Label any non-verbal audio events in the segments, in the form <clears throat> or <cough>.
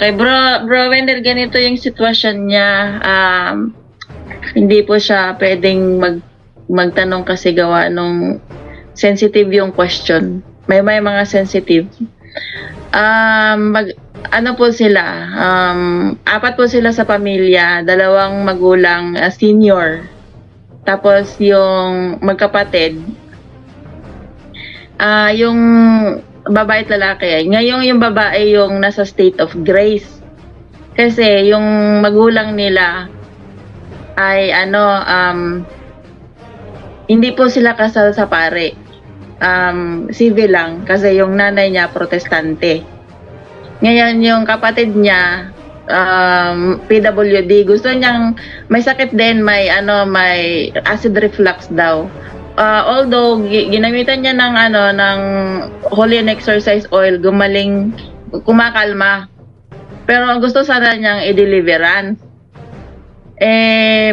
Okay, bro, bro Wendell, ganito yung sitwasyon niya. Um, hindi po siya pwedeng mag, magtanong kasi gawa nung sensitive yung question. May may mga sensitive. Um, mag, ano po sila? Um, apat po sila sa pamilya, dalawang magulang, uh, senior. Tapos yung magkapatid, ah yung babae at lalaki. Ngayong yung babae yung nasa state of grace. Kasi yung magulang nila ay ano, um, hindi po sila kasal sa pare. Um, civil lang kasi yung nanay niya protestante. Ngayon yung kapatid niya um, PWD gusto niyang may sakit din may ano may acid reflux daw uh, although gi- ginamitan niya ng ano ng holy and exercise oil gumaling kumakalma. Pero ang gusto sana niyang i-deliveran. Eh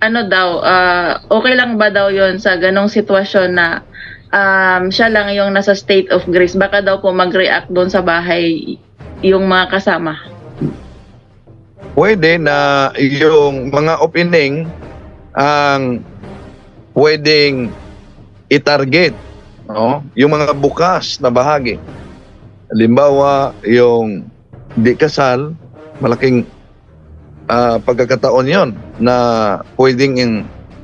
ano daw uh, okay lang ba daw yon sa ganong sitwasyon na um, siya lang yung nasa state of grace? Baka daw po mag-react doon sa bahay yung mga kasama. Pwede na yung mga opening ang pwedeng i-target no? yung mga bukas na bahagi. Halimbawa, yung di kasal, malaking ah, pagkakataon yon na pwedeng in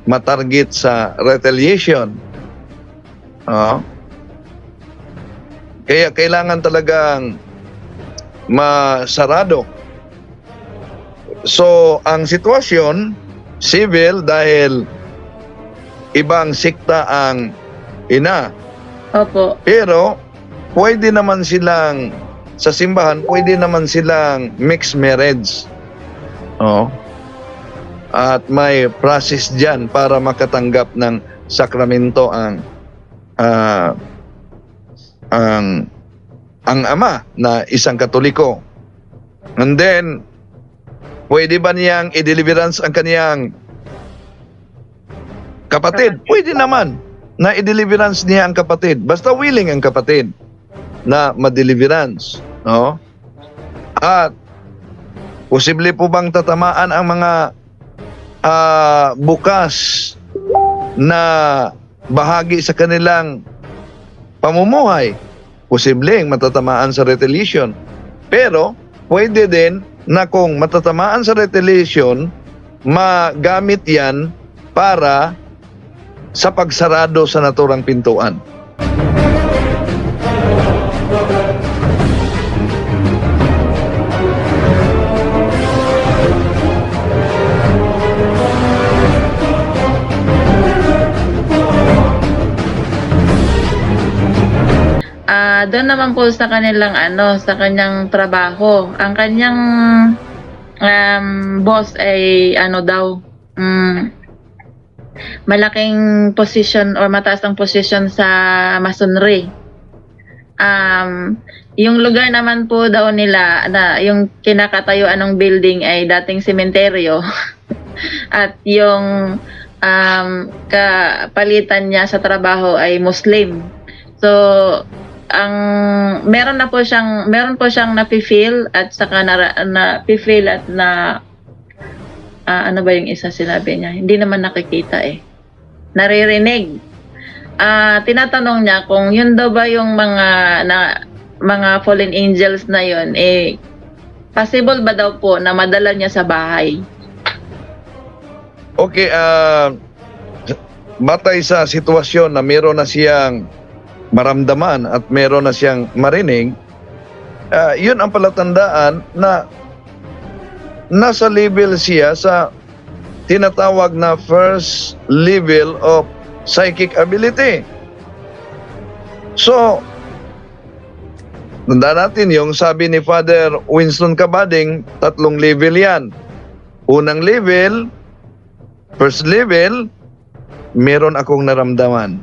matarget sa retaliation. No? Kaya kailangan talagang masarado So, ang sitwasyon, civil dahil ibang sikta ang ina. opo Pero, pwede naman silang, sa simbahan, pwede naman silang mixed marriage. Oh. At may process dyan para makatanggap ng sakramento ang ah, ang ang ama na isang katoliko. And then, Pwede ba niyang i-deliverance ang kaniyang kapatid? Pwede naman na i-deliverance niya ang kapatid. Basta willing ang kapatid na ma-deliverance. No? At posible po bang tatamaan ang mga ah, bukas na bahagi sa kanilang pamumuhay? Posibleng matatamaan sa retaliation. Pero pwede din na kung matatamaan sa retaliation, magamit yan para sa pagsarado sa naturang pintuan. Ah, doon naman po sa kanilang ano, sa kanyang trabaho. Ang kanyang um, boss ay ano daw, mm, malaking position or mataas ang position sa masonry. Um, yung lugar naman po daw nila na yung kinakatayuan ng building ay dating sementeryo. <laughs> At yung um, kapalitan niya sa trabaho ay Muslim. So, ang meron na po siyang meron po siyang napi-feel at saka na, na-feel at na ah, ano ba yung isa sinabi niya? Hindi naman nakikita eh. Naririnig ah, tinatanong niya kung yun daw ba yung mga na mga fallen angels na yun eh possible ba daw po na madala niya sa bahay? Okay, ah batay sa sitwasyon na meron na siyang maramdaman at meron na siyang marinig, ah, yun ang palatandaan na nasa level siya sa tinatawag na first level of psychic ability. So, tanda natin yung sabi ni Father Winston Kabading, tatlong level yan. Unang level, first level, meron akong naramdaman.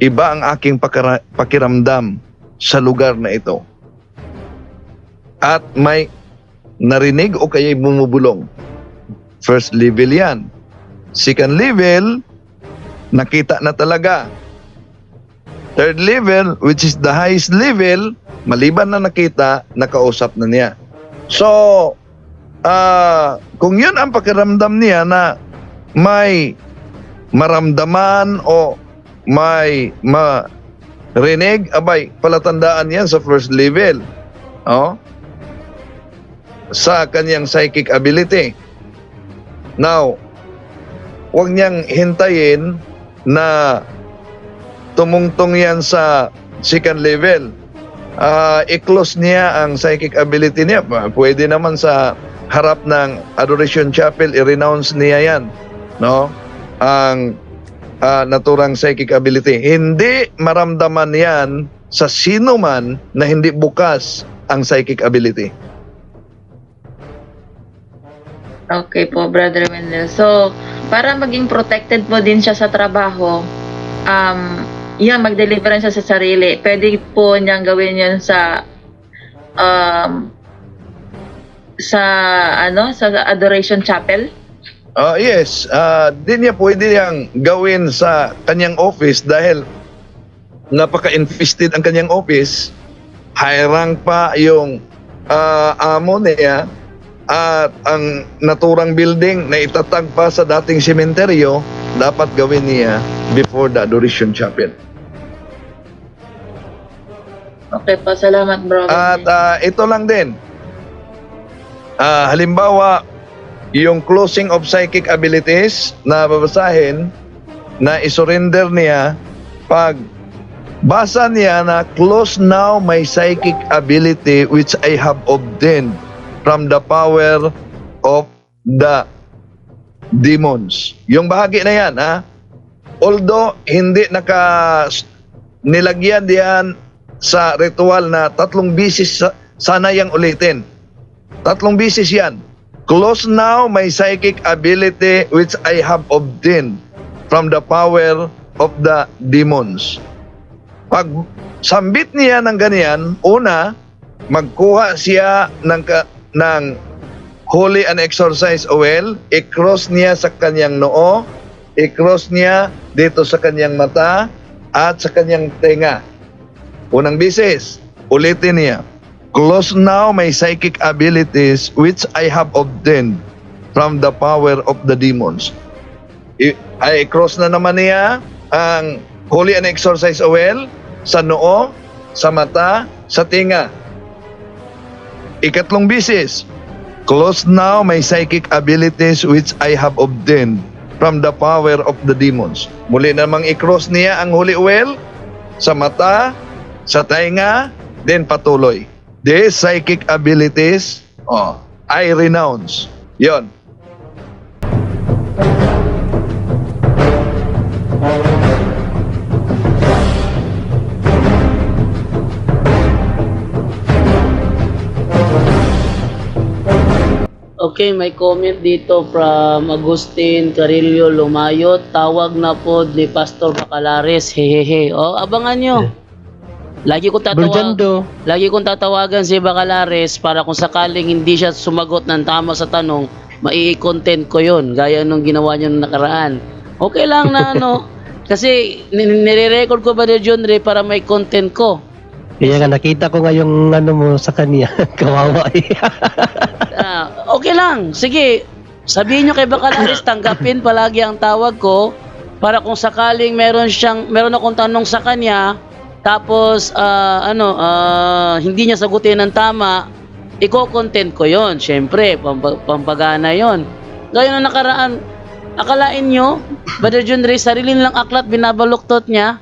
Iba ang aking pakiramdam sa lugar na ito. At may narinig o kaya bumubulong. First level yan. Second level, nakita na talaga. Third level, which is the highest level, maliban na nakita, nakausap na niya. So, ah kung yun ang pakiramdam niya na may maramdaman o may marinig, abay, palatandaan yan sa first level. Oh? Sa kanyang psychic ability. Now, huwag niyang hintayin na tumungtong yan sa second level. Ah, i-close niya ang psychic ability niya. Pwede naman sa harap ng Adoration Chapel, i-renounce niya yan. No? Ang ah, naturang psychic ability. Hindi maramdaman yan sa sino man na hindi bukas ang psychic ability. Okay po, Brother Wendell. So, para maging protected po din siya sa trabaho, um, yan, mag-deliverance siya sa sarili. Pwede po niyang gawin yun sa, um, sa, ano, sa Adoration Chapel? Ah, yes, ah, di niya pwede niyang gawin sa kanyang office dahil napaka-infested ang kanyang office. High rank pa yung ah, amo niya at ang naturang building na itatag pa sa dating sementeryo dapat gawin niya before the adoration chapel. Okay po, salamat, Brother. At ah, ito lang din. Ah, halimbawa, yung closing of psychic abilities na babasahin na isurrender niya pag basa niya na close now my psychic ability which I have obtained from the power of the demons. Yung bahagi na yan, ha? Although hindi naka nilagyan diyan sa ritual na tatlong bisis sa- sana yang ulitin. Tatlong bisis yan. Close now my psychic ability which I have obtained from the power of the demons. Pag sambit niya ng ganyan, una, magkuha siya ng, ng holy and exorcise oil, i-cross niya sa kanyang noo, i-cross niya dito sa kanyang mata at sa kanyang tenga. Unang bisis, ulitin niya. Close now my psychic abilities which I have obtained from the power of the demons. I, ay cross na naman niya ang holy and exorcise oil sa noo, sa mata, sa tinga. Ikatlong bisis, close now my psychic abilities which I have obtained from the power of the demons. Muli namang i-cross niya ang holy oil sa mata, sa tainga, then patuloy. These psychic abilities, oh, I renounce. Yon. Okay, may comment dito from Agustin Carillo Lumayot. Tawag na po ni Pastor Bacalares. Hehehe. O, abangan nyo. Lagi kong tatawag, lagi kong tatawagan si Bacalares para kung sakaling hindi siya sumagot ng tama sa tanong, mai-content ko yon gaya nung ginawa niya nung nakaraan. Okay lang na ano, <laughs> kasi ni- nire-record ko ba ni John Ray para may content ko. Kaya nga nakita ko nga yung ano mo sa kanya. <laughs> Kawawa eh. <laughs> Ah, okay lang. Sige. Sabihin nyo kay Bacalares, tanggapin palagi ang tawag ko. para kung sakaling meron siyang meron akong tanong sa kanya tapos ah, ano ah, hindi niya sagutin ng tama iko-content ko yon syempre pampa- pampagana yon gayon na nakaraan akalain nyo Brother John Ray sarili lang aklat binabaluktot niya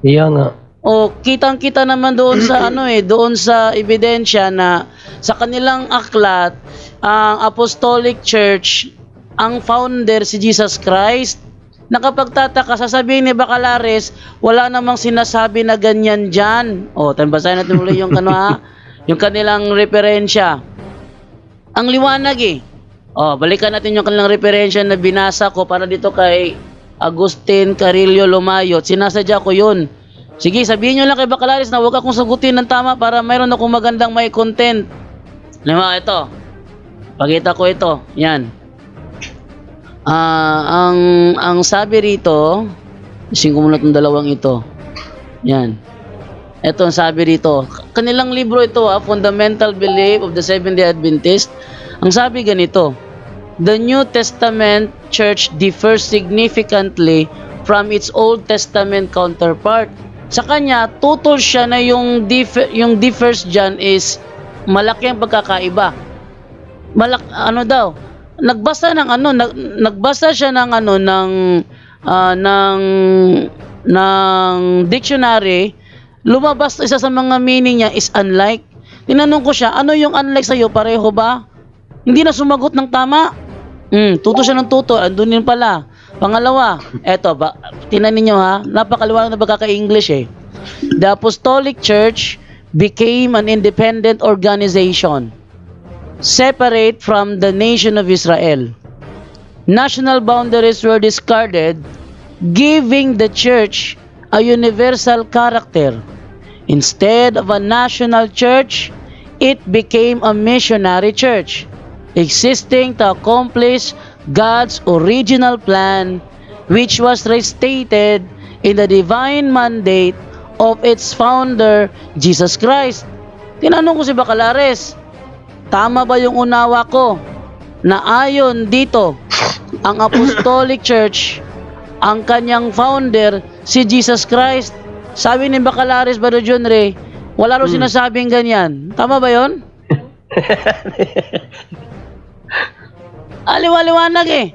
Iya nga. O kitang-kita naman doon sa <clears throat> ano eh, doon sa ebidensya na sa kanilang aklat, ang Apostolic Church, ang founder si Jesus Christ. Nakapagtataka, sasabihin ni Bacalares, wala namang sinasabi na ganyan dyan. O, tambasahin natin muli yung, ano, ha? <laughs> yung kanilang referensya. Ang liwanag eh. O, balikan natin yung kanilang referensya na binasa ko para dito kay Agustin Carillo Lumayot. Sinasadya ko yun. Sige, sabihin nyo lang kay Bacalaris na huwag akong sagutin ng tama para mayroon akong magandang may content. Lima, ito. Pakita ko ito. Yan. Ah, ang ang sabi rito, ising ko muna itong dalawang ito. Yan. Ito ang sabi rito. Kanilang libro ito, ah, Fundamental Belief of the Seventh-day Adventist. Ang sabi ganito, The New Testament Church differs significantly from its Old Testament counterpart. Sa kanya, tutol siya na yung, dif- yung differs dyan is malaki ang pagkakaiba. Malak ano daw? Nagbasa ng ano, nag, nagbasa siya ng ano ng ah, ng ng dictionary, lumabas isa sa mga meaning niya is unlike. Tinanong ko siya, ano yung unlike sa iyo? Pareho ba? Hindi na sumagot ng tama. Mm, tuto siya ng tuto, andun yun pala. Pangalawa, eto ba, tinan ninyo ha, napakaliwanag na pagkaka-English eh. The Apostolic Church became an independent organization separate from the nation of Israel. National boundaries were discarded, giving the church a universal character. Instead of a national church, it became a missionary church, existing to accomplish God's original plan, which was restated in the divine mandate of its founder, Jesus Christ. Tinanong ko si Bacalares, tama ba yung unawa ko na ayon dito, ang Apostolic Church, ang kanyang founder, si Jesus Christ. Sabi ni Bacalares, Brother John Ray, wala rin sinasabing ganyan. Tama ba yon? <laughs> Aliwaliwanag eh.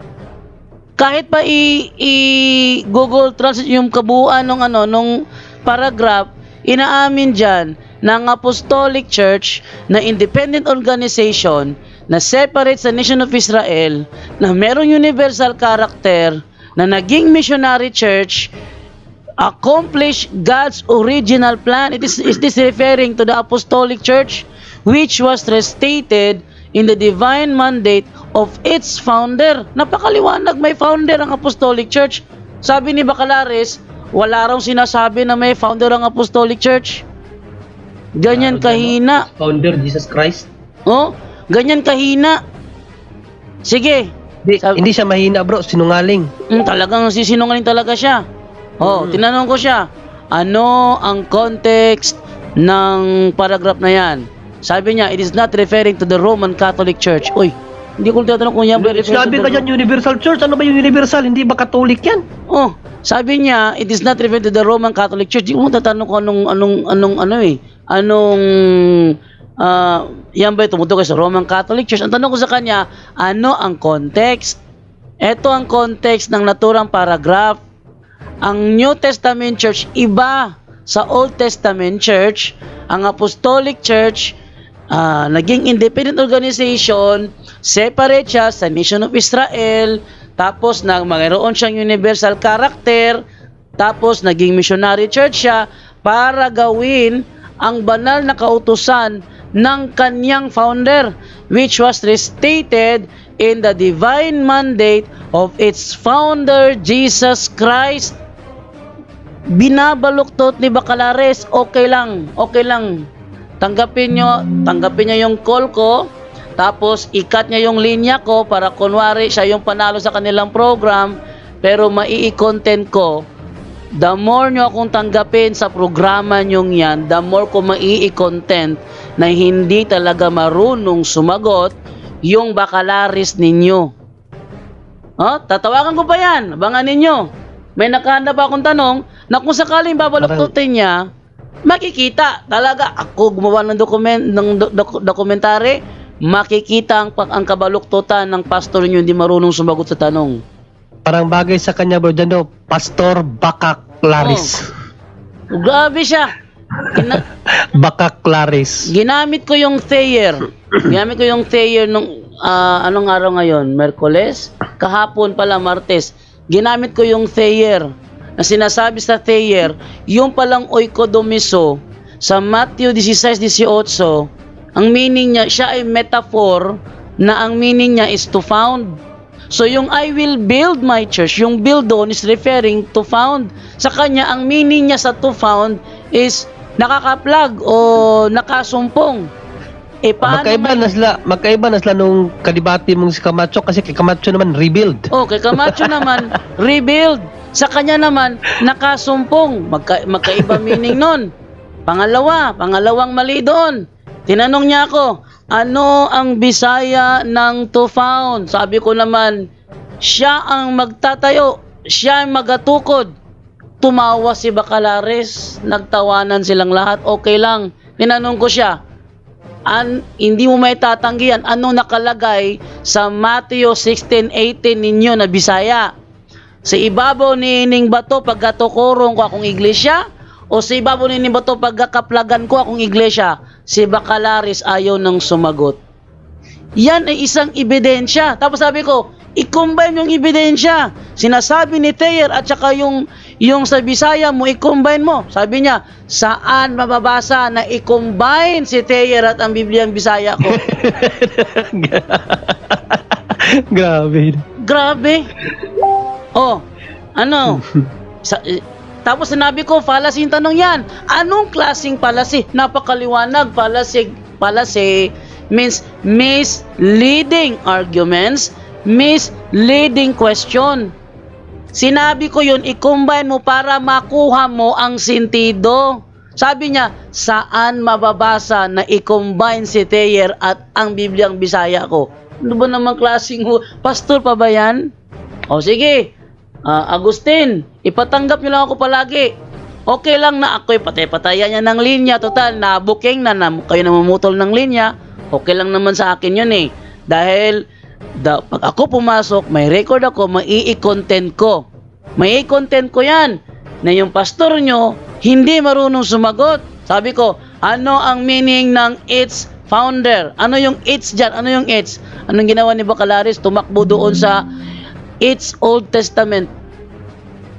Kahit pa i, i Google Translate yung kabuuan ng ano nung paragraph, inaamin diyan ng Apostolic Church na independent organization na separate sa Nation of Israel na merong universal character na naging missionary church accomplish God's original plan. It is, is this referring to the Apostolic Church which was restated in the divine mandate of its founder. Napakaliwanag, may founder ang Apostolic Church. Sabi ni Bacalares, wala raw sinasabi na may founder ang Apostolic Church. Ganyan kahina. Founder Jesus Christ. Oh, ganyan kahina. Sige. Hindi, Sabi- hindi siya mahina bro, sinungaling. Mm, talagang sisinungaling talaga siya. Oh, tinanong ko siya, ano ang context ng paragraph na yan? Sabi niya, it is not referring to the Roman Catholic Church. Uy, hindi ko tatanong kung yan Sinabi to ka dyan, Universal Church. Ano ba yung Universal? Hindi ba Catholic yan? Oh, sabi niya, it is not referring to the Roman Catholic Church. Di mo tatanong kung anong, anong, anong, ano eh, anong, ah, yan ba tumutukoy sa Roman Catholic Church? Ang tanong ko sa kanya, ano ang context? Ito ang context ng naturang paragraph. Ang New Testament Church, iba sa Old Testament Church. Ang Apostolic Church, ah, naging independent organization, separate siya sa Nation of Israel, tapos na mayroon siyang universal character, tapos naging missionary church siya para gawin ang banal na kautusan ng kanyang founder which was restated in the divine mandate of its founder Jesus Christ binabaluktot ni Bacalares, okay lang, okay lang. Tanggapin nyo, tanggapin nyo yung call ko, tapos ikat niya yung linya ko para kunwari siya yung panalo sa kanilang program, pero mai-content ko, the more nyo akong tanggapin sa programa nyong yan, the more ko mai-content na hindi talaga marunong sumagot yung bakalaris ninyo. Oh, tatawagan ko pa yan. Abangan ninyo. may nakahanda pa akong tanong na kung sakaling babaluktutin niya, makikita talaga ako gumawa ng dokumen ng do- doku- dokumentary, makikita ang ang kabaluktutan ng pastor niyo hindi marunong sumagot sa tanong. Parang bagay sa kanya, Bro Jando, Pastor Bakak Laris. Grabe siya. Gina- <laughs> Bakak Laris. ginamit ko yung Thayer. Ginamit ko yung Thayer nung ah, anong araw ngayon? Merkoles? Kahapon pala, Martes. Ginamit ko yung Thayer na sinasabi sa Thayer, yung palang oikodomiso sa Matthew 16-18, ang meaning niya, siya ay metaphor na ang meaning niya is to found. So yung I will build my church, yung build doon is referring to found. Sa kanya, ang meaning niya sa to found is nakakaplag o nakasumpong. Eh paano Magkaiba may- na sila, magkaiba na sila nung kadibati mong si Camacho kasi kay Camacho naman rebuild. Oh, kay Camacho <laughs> naman, rebuild. Sa kanya naman, nakasumpong. Magka, magkaiba meaning nun. Pangalawa, pangalawang mali doon. Tinanong niya ako, ano ang Bisaya ng found? Sabi ko naman, siya ang magtatayo, siya ang magatukod. Tumawa si Bacalares, nagtawanan silang lahat, okay lang. Tinanong ko siya, an, hindi mo may tatanggihan anong nakalagay sa Mateo 16:18 ninyo na Bisaya. Sa ibabaw ni ining bato pagkatukurong ko akong iglesia o sa ibabaw ni ining bato pagkakaplagan ko akong iglesia. Si Bacalaris ayaw nang sumagot. Yan ay isang ebidensya. Tapos sabi ko, i-combine yung ebidensya. Sinasabi ni Taylor at saka yung, yung sa Bisaya mo, i-combine mo. Sabi niya, saan mababasa na i-combine si Taylor at ang Biblia ang Bisaya ko? <laughs> Grabe. Grabe. Oh, ano? Sa, <laughs> tapos sinabi ko, fallacy yung tanong yan. Anong klaseng fallacy? Napakaliwanag. Fallacy, fallacy means misleading arguments, misleading question. Sinabi ko yun, i-combine mo para makuha mo ang sentido. Sabi niya, saan mababasa na i-combine si Teyer at ang Bibliang Bisaya ko? Ano ba naman klaseng pastor pa ba yan? O sige, Ah, Agustin, ipatanggap niyo lang ako palagi. Okay lang na ako'y patay-patayan niya ng linya. Total, na booking na, na kayo namumutol ng linya. Okay lang naman sa akin yun eh. Dahil da, pag ako pumasok, may record ako, mai content ko. Mai content ko yan. Na yung pastor nyo, hindi marunong sumagot. Sabi ko, ano ang meaning ng its founder? Ano yung its dyan? Ano yung its? Anong ginawa ni Bacalaris? Tumakbo doon sa its Old Testament.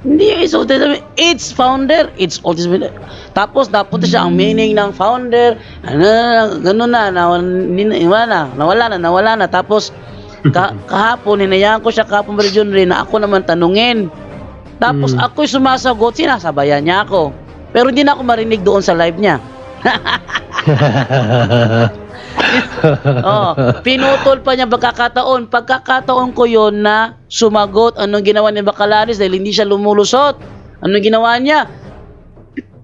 Hindi yung its Old Testament. Its founder. Its Old Testament. Tapos napunta siya ang meaning ng founder. Ano na, gano'n na, nawala na, nawala na, nawala na. Tapos <laughs> ka, kahapon, hinayaan ko siya kahapon John rin na ako naman tanungin. Tapos Mm. ako'y sumasagot, sinasabayan niya ako. Pero hindi na ako marinig doon sa live niya. <laughs> <laughs> oh, pinutol pa niya pagkakataon. Pagkakataon ko yon na sumagot anong ginawa ni Bacalaris dahil hindi siya lumulusot. Anong ginawa niya?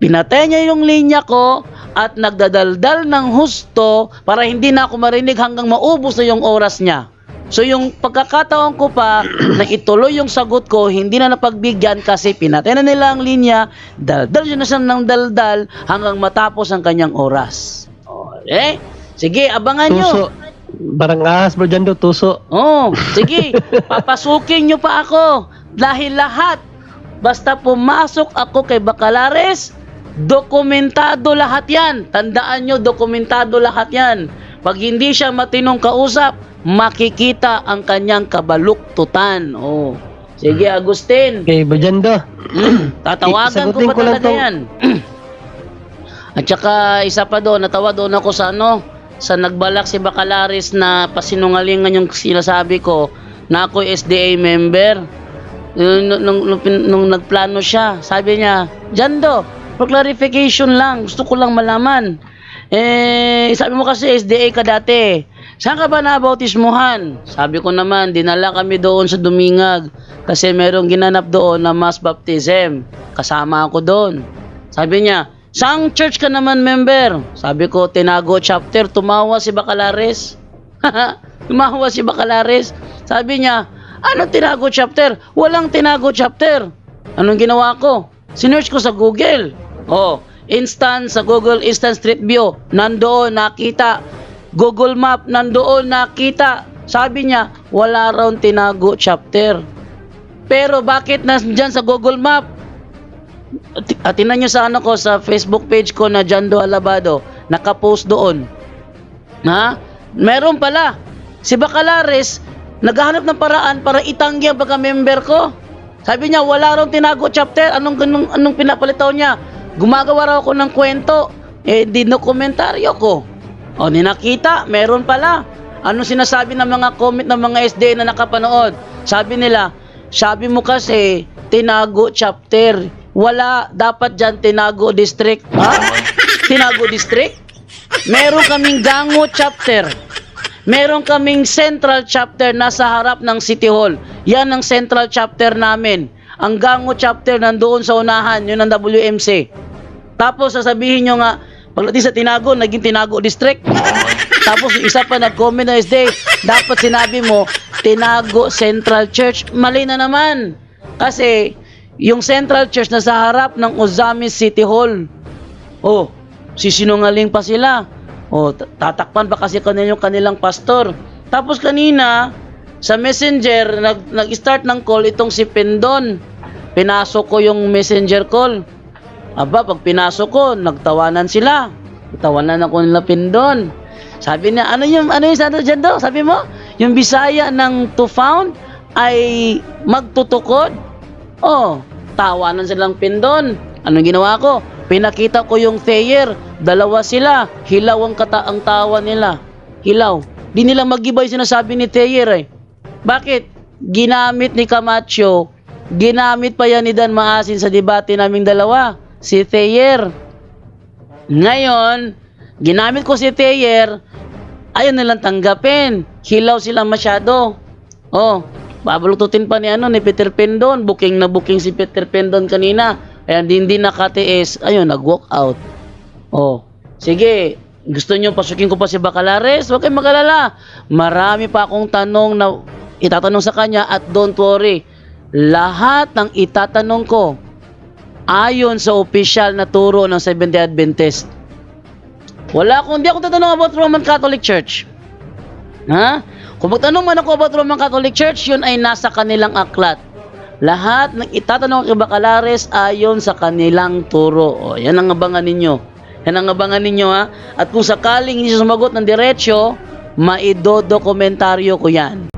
Pinatay niya yung linya ko at nagdadaldal ng husto para hindi na ako marinig hanggang maubos na yung oras niya. So yung pagkakataon ko pa <clears throat> na ituloy yung sagot ko, hindi na napagbigyan kasi pinatay na nila ang linya, daldal siya na siya ng daldal hanggang matapos ang kanyang oras. Okay? Sige, abangan nyo. tuso. Barang ahas, Bro Jando, tuso. Oh, sige, <laughs> papasukin nyo pa ako. Dahil lahat, basta pumasok ako kay Bacalares, dokumentado lahat yan. Tandaan nyo, dokumentado lahat yan. Pag hindi siya matinong kausap, makikita ang kanyang kabaluktutan. Oh. Sige, Agustin. Okay, Bro Jando. Mm, tatawagan ko pa talaga yan. <clears throat> At saka isa pa doon, natawa doon ako sa ano, sa nagbalak si Bacalaris na pasinungalingan yung sinasabi ko na ako SDA member. Nung, nung, nung, nung- nagplano siya, sabi niya, Jando, for clarification lang, gusto ko lang malaman. Eh, sabi mo kasi SDA ka dati. Saan ka ba nabautismuhan? Sabi ko naman, dinala kami doon sa Dumingag kasi merong ginanap doon na mass baptism. Kasama ako doon. Sabi niya, Saang church ka naman member? Sabi ko, Tinago chapter. Tumawa si Bacalares. <laughs> Tumawa si Bacalares. Sabi niya, ano Tinago chapter? Walang Tinago chapter. Anong ginawa ko? Sinearch ko sa Google. Oh, instance sa Google Instant Street View. Nandoon nakita. Google Map nandoon nakita. Sabi niya, wala raw tinago chapter. Pero bakit nandyan sa Google Map? At- At tinan nyo sa ano ko, sa Facebook page ko na Jando Alabado, nakapost doon. Ha? Meron pala. Si Bacalares, naghahanap ng paraan para itanggi ang pagka-member ko. Sabi niya, wala raw tinago chapter. Anong, anong, anong pinapalitaw niya? Gumagawa raw ako ng kwento. Eh, di dokumentaryo ko. O, ninakita, meron pala. Anong sinasabi ng mga comment ng mga SD na nakapanood? Sabi nila, sabi mo kasi, tinago chapter. Wala, dapat dyan tinago district. Ha? Tinago district? Meron kaming Gango chapter. Meron kaming central chapter nasa harap ng City Hall. Yan ang central chapter namin. Ang Gango chapter nandoon sa unahan, yun ang WMC. Tapos sasabihin nyo nga, pagdating sa Tinago, naging Tinago District. Tapos isa pa nag-comment na day, dapat sinabi mo, Tinago Central Church. Mali na naman. Kasi, yung Central Church na sa harap ng Ozamis City Hall. Oh, sisinungaling pa sila. Oh, tatakpan pa kasi kanila yung kanilang pastor. Tapos kanina, sa messenger, nag, nag-start ng call itong si Pendon. Pinasok ko yung messenger call. Aba, pag pinasok ko, nagtawanan sila. Nagtawanan ako nila Pendon. Sabi niya, ano yung, ano yung sabi dyan daw? Sabi mo, yung Bisaya ng to found ay magtutukod. Oh, tawanan silang Pendon. Anong ginawa ko? Pinakita ko yung Thayer. Dalawa sila. Hilaw ang, kata ang tawa nila. Hilaw. Di nila mag-iba yung sinasabi ni Thayer eh. Bakit? Ginamit ni Camacho, ginamit pa yan ni Dan Maasin sa debate naming dalawa. Si Thayer. Ngayon, ginamit ko si Thayer, ayaw nilang tanggapin. Hilaw sila masyado. Oh, babalututin pa ni ano ni Peter Pendon. Booking na booking si Peter Pendon kanina. Kaya hindi, hindi nakatiis. Ayun, nag-walk out. Oh, sige. Gusto nyo pasukin ko pa si Bacalares? Huwag kayong magalala. Marami pa akong tanong na itatanong sa kanya at don't worry. Lahat ng itatanong ko ayon sa opisyal na turo ng Seventh-day Adventist. Wala akong, hindi ako tatanong about Roman Catholic Church. Ha? Kung magtanong man ako about Roman Catholic Church, yun ay nasa kanilang aklat. Lahat ng itatanong kay Bacalares ayon sa kanilang turo. O, yan ang abangan ninyo. Yan ang abangan ninyo ha. At kung sakaling hindi sumagot ng diretsyo, maidodokumentaryo ko yan.